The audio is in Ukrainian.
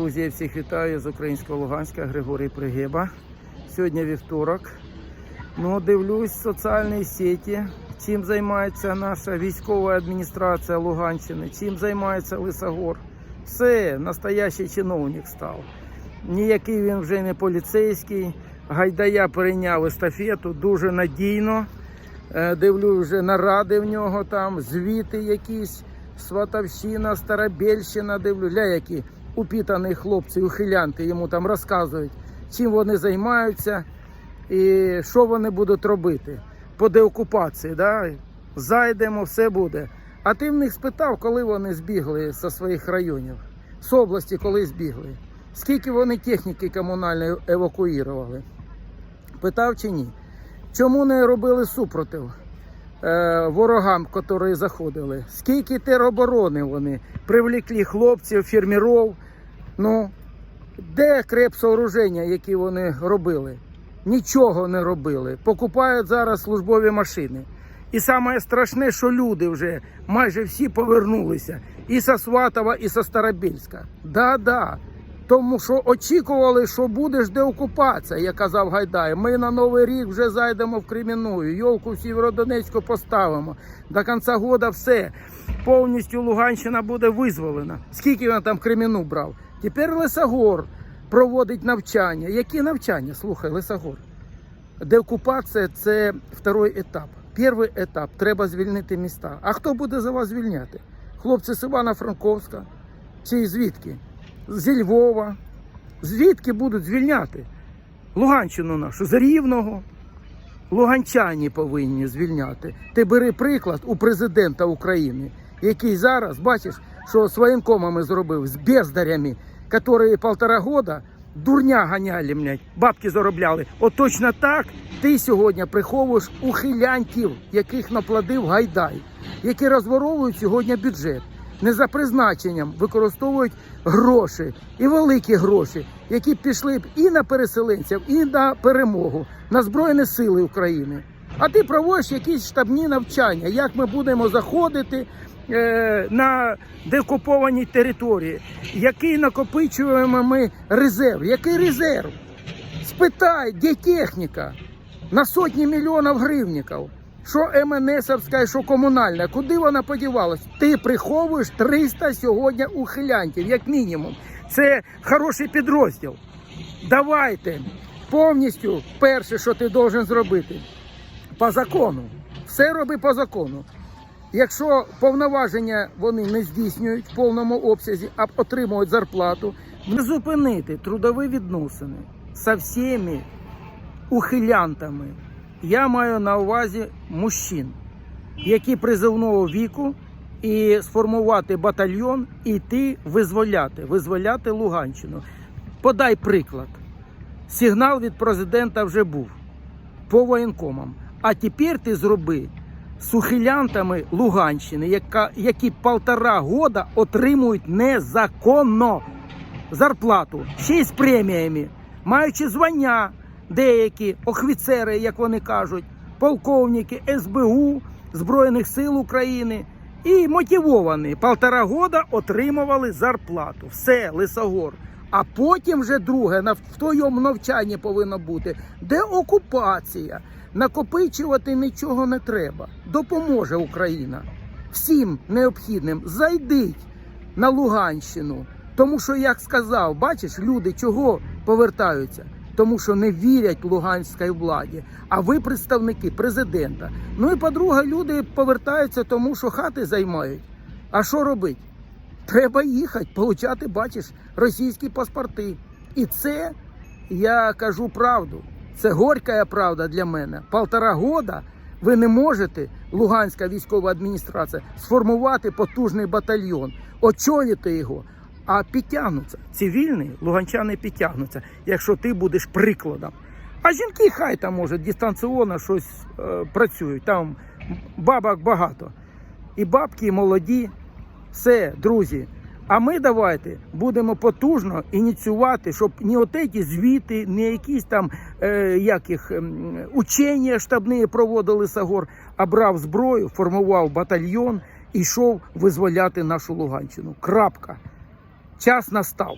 Друзі, я всіх вітаю з українського Луганська, Григорій Пригеба. Сьогодні вівторок. Ну, дивлюсь соціальні сеті, чим займається наша військова адміністрація Луганщини, чим займається Лисогор. Все, настоящий чиновник став. Ніякий він вже не поліцейський. Гайдая перейняв естафету дуже надійно. Е, Дивлюсь, вже наради в нього там, звіти якісь, Сватовщина, Старобельщина, дивлюсь, ля які упітані хлопці, ухилянти йому там розказують, чим вони займаються і що вони будуть робити по деокупації. Да? Зайдемо, все буде. А ти в них спитав, коли вони збігли зі своїх районів, з області, коли збігли. Скільки вони техніки комунальної евакуювали? Питав чи ні? Чому не робили супротив е, ворогам, які заходили? Скільки тероборони вони привлекли хлопців, фермерів? Ну, де крепсооруження, які вони робили? Нічого не робили. Покупають зараз службові машини. І саме страшне, що люди вже майже всі повернулися. І со Сватова, і со Старобільська. Да-да. Тому що очікували, що буде ж деокупація, як казав Гайдай. Ми на Новий рік вже зайдемо в Кремінную, йолку в Сєвєродонецьку поставимо. До кінця года все. Повністю Луганщина буде визволена. Скільки він там Креміну брав? Тепер Лисогор проводить навчання. Які навчання? Слухай, Лисогор. Деокупація це второй етап. Перший етап треба звільнити міста. А хто буде за вас звільняти? Хлопці з Івано-Франковська чи звідки? Зі Львова. Звідки будуть звільняти? Луганщину нашу, з Рівного. Луганчані повинні звільняти. Ти бери приклад у президента України, який зараз, бачиш, що з воєнкомами зробив, з бездарями, які полтора года дурня ганяли, блядь, бабки заробляли. От точно так ти сьогодні приховуєш ухилянтів, яких наплодив Гайдай, які розворовують сьогодні бюджет. Не за призначенням використовують гроші і великі гроші, які пішли б і на переселенців, і на перемогу, на Збройні Сили України. А ти проводиш якісь штабні навчання, як ми будемо заходити на декуповані території, який накопичуємо ми резерв. Який резерв? Спитай, де техніка? На сотні мільйонів гривників. Що МНСовська, що комунальна, куди вона подівалась? Ти приховуєш 300 сьогодні ухилянтів, як мінімум. Це хороший підрозділ. Давайте повністю перше, що ти должен зробити, по закону. Все роби по закону. Якщо повноваження вони не здійснюють в повному обсязі, а отримують зарплату, не зупинити трудові відносини з всіми ухилянтами. Я маю на увазі мужчин, які призовного віку, і сформувати батальйон, і йти визволяти, визволяти Луганщину. Подай приклад. Сигнал від президента вже був по воєнкомам. А тепер ти зроби з ухилянтами Луганщини, яка, які полтора года отримують незаконно зарплату, ще й з преміями, маючи звання деякі офіцери, як вони кажуть, полковники СБУ Збройних сил України і мотивовані. Полтора года отримували зарплату. Все, Лисогор. А потім вже друге, в твоєму навчанні повинно бути деокупація. Накопичувати нічого не треба. Допоможе Україна. Всім необхідним зайдіть на Луганщину. Тому що, як сказав, бачиш, люди чого повертаються? Тому що не вірять Луганській владі. А ви представники президента. Ну і по-друге, люди повертаються, тому що хати займають. А що робити? Треба їхати, получати, бачиш, російські паспорти. І це я кажу правду. Це горька правда для мене. Полтора года ви не можете, Луганська військова адміністрація, сформувати потужний батальйон, очолити його. А підтягнуться. Цивільні луганчани підтягнуться, якщо ти будеш прикладом. А жінки хай там може дистанційно щось е, працюють. Там бабок багато. І бабки, і молоді. Все, друзі. А ми давайте будемо потужно ініціювати, щоб ні отеті звіти, ні якісь там е, як їх, учення штабні проводили Сагор, а брав зброю, формував батальйон і йшов визволяти нашу Луганщину. Крапка. Час настав.